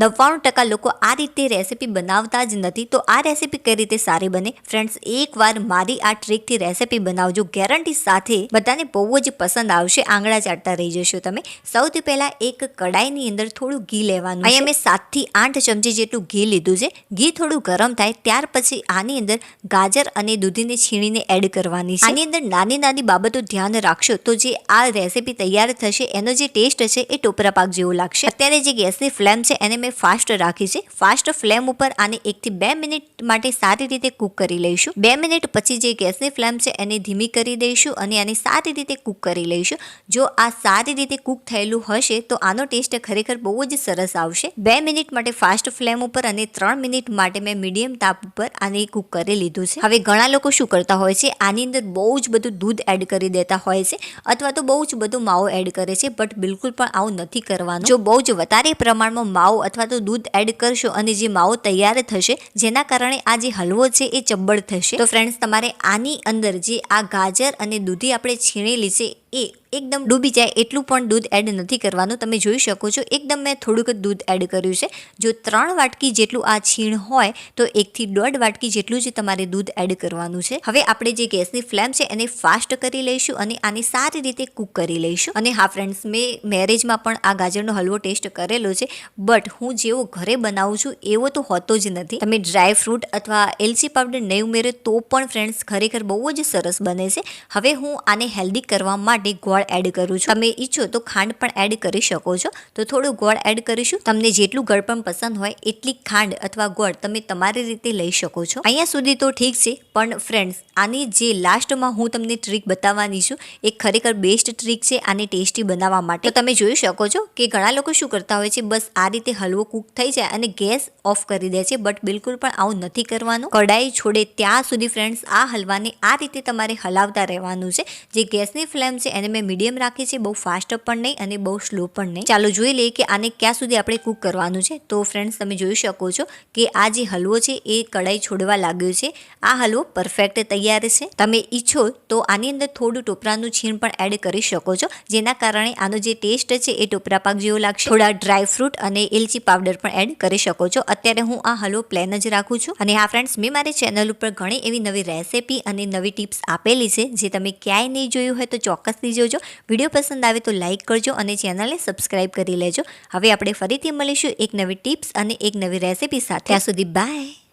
નવ્વાણું ટકા લોકો આ રીતે રેસીપી બનાવતા જ નથી. તો આ રેસીપી કઈ રીતે સારી બને? ફ્રેન્ડ્સ, એકવાર મારી આ ટ્રીકથી રેસીપી બનાવજો. ગેરંટી સાથે બધાને બહુ જ પસંદ આવશે. આંગળા ચાટતા રહી જશો તમે. સૌથી પહેલાં એક કડાઈની અંદર થોડું ઘી લેવાનું અહીંયા મેં સાતથી આઠ ચમચી જેટલું ઘી લીધું છે. ઘી થોડું ગરમ થાય ત્યાર પછી આની અંદર ગાજર અને દૂધીને છીણીને એડ કરવાની છે. આની અંદર નાની નાની બાબતો ધ્યાન રાખશો તો જે આ રેસીપી તૈયાર થશે, એનો જે ટેસ્ટ છે એ ટોપરા પાક જેવો લાગશે. અત્યારે જે ગેસની ફ્લેમ છે, એને મેં ફાસ્ટ રાખી છે. ફાસ્ટ ફ્લેમ ઉપર આને એકથી બે મિનિટ માટે સારી રીતે કૂક કરી લઈશું. બે મિનિટ પછી જે ગેસની ફ્લેમ છે એને ધીમી કરી દઈશું અને આને સારી રીતે કૂક કરી લઈશું. જો આ સારી રીતે કૂક થયેલું હશે તો આનો ટેસ્ટ ખરેખર બહુ જ સરસ આવશે. બે મિનિટ માટે ફાસ્ટ ફ્લેમ ઉપર અને ત્રણ મિનિટ માટે મેં મીડિયમ તાપ ઉપર આને કૂક કરી લીધું છે. હવે ઘણા લોકો શું કરતા હોય છે? આની અંદર બહુ જ બધું દૂધ એડ કરી દેતા હોય છે અથવા તો બહુ જ બધું માવો એડ કરે છે બટ બિલકુલ પણ આવું નથી કરવાનું. જો બહુ જ વધારે પ્રમાણમાં માવો અથવા તો દૂધ એડ કરશો અને જે માવો તૈયાર થશે, જેના કારણે આ જે હલવો છે એ ચબ્બળ થશે. તો ફ્રેન્ડ્સ તમારે આની અંદર જે આ ગાજર અને દૂધી આપણે છીણેલી છે એ એકદમ ડૂબી જાય એટલું પણ દૂધ એડ નથી કરવાનું. તમે જોઈ શકો છો, એકદમ મેં થોડુંક જ દૂધ એડ કર્યું છે. જો ત્રણ વાટકી જેટલું આ છીણ હોય, તો એકથી દોઢ વાટકી જેટલું જ તમારે દૂધ એડ કરવાનું છે. હવે આપણે જે ગેસની ફ્લેમ છે, એને ફાસ્ટ કરી લઈશું અને આને સારી રીતે કૂક કરી લઈશું. અને હા ફ્રેન્ડ્સ મેં મેરેજમાં પણ આ ગાજરનો હલવો ટેસ્ટ કરેલો છે બટ હું જેવો ઘરે બનાવું છું, એવો તો હોતો જ નથી. તમે ડ્રાય ફ્રૂટ અથવા એલચી પાવડર નહીં ઉમેરો, તો પણ ફ્રેન્ડ્સ ખરેખર બહુ જ સરસ બને છે. હવે હું આને હેલ્ધી કરવા માટે ગોળ એડ કરું છું. તમે ઈચ્છો તો ખાંડ પણ એડ કરી શકો છો. તો થોડું ગોળ એડ કરીશું. તમને જેટલું ગળપણ પસંદ હોય એટલી ખાંડ અથવા ગોળ તમે તમારી રીતે લઈ શકો છો. અહીંયા સુધી તો ઠીક છે, પણ ફ્રેન્ડ્સ આની જે લાસ્ટમાં હું તમને ટ્રીક બતાવવાની છું, એ ખરેખર બેસ્ટ ટ્રીક છે, આને ટેસ્ટી બનાવવા માટે. તમે જોઈ શકો છો કે ઘણા લોકો શું કરતા હોય છે, બસ આ રીતે હલવો કૂક થઈ જાય અને ગેસ ઓફ કરી દે છે બટ બિલકુલ પણ આવું નથી કરવાનું. કડાઈ છોડે ત્યાં સુધી ફ્રેન્ડ્સ આ હલવાને આ રીતે તમારે હલાવતા રહેવાનું છે. જે ગેસની ફ્લેમ છે એને મેં મીડિયમ રાખી છે, બહુ ફાસ્ટ પણ નહીં અને બહુ સ્લો પણ નહીં. ચાલો જોઈ લઈએ કે આને ક્યાં સુધી આપણે કૂક કરવાનું છે. તો ફ્રેન્ડ્સ તમે જોઈ શકો છો કે આ જે હલવો છે, એ કડાઈ છોડવા લાગ્યો છે. આ હલવો પરફેક્ટ તૈયાર છે. તમે ઈચ્છો તો આની અંદર થોડું ટોપરાનું છીણ પણ એડ કરી શકો છો, જેના કારણે આનો જે ટેસ્ટ છે, એ ટોપરા પાક જેવો લાગશે. થોડા ડ્રાય ફ્રૂટ અને એલચી પાવડર પણ એડ કરી શકો છો. અત્યારે હું આ હલવો પ્લેન જ રાખું છું. અને હા ફ્રેન્ડ્સ મેં મારી ચેનલ ઉપર ઘણી એવી નવી રેસીપી અને નવી ટિપ્સ આપેલી છે, જે તમે ક્યાંય નહીં જોયું હોય તો ચોક્કસથી જોજો. વીડિયો પસંદ આવે તો લાઇક કરજો અને ચેનલને સબસ્ક્રાઇબ કરી લેજો. હવે આપણે ફરીથી મળીશું એક નવી ટિપ્સ અને એક નવી રેસીપી સાથે. ત્યાં સુધી બાય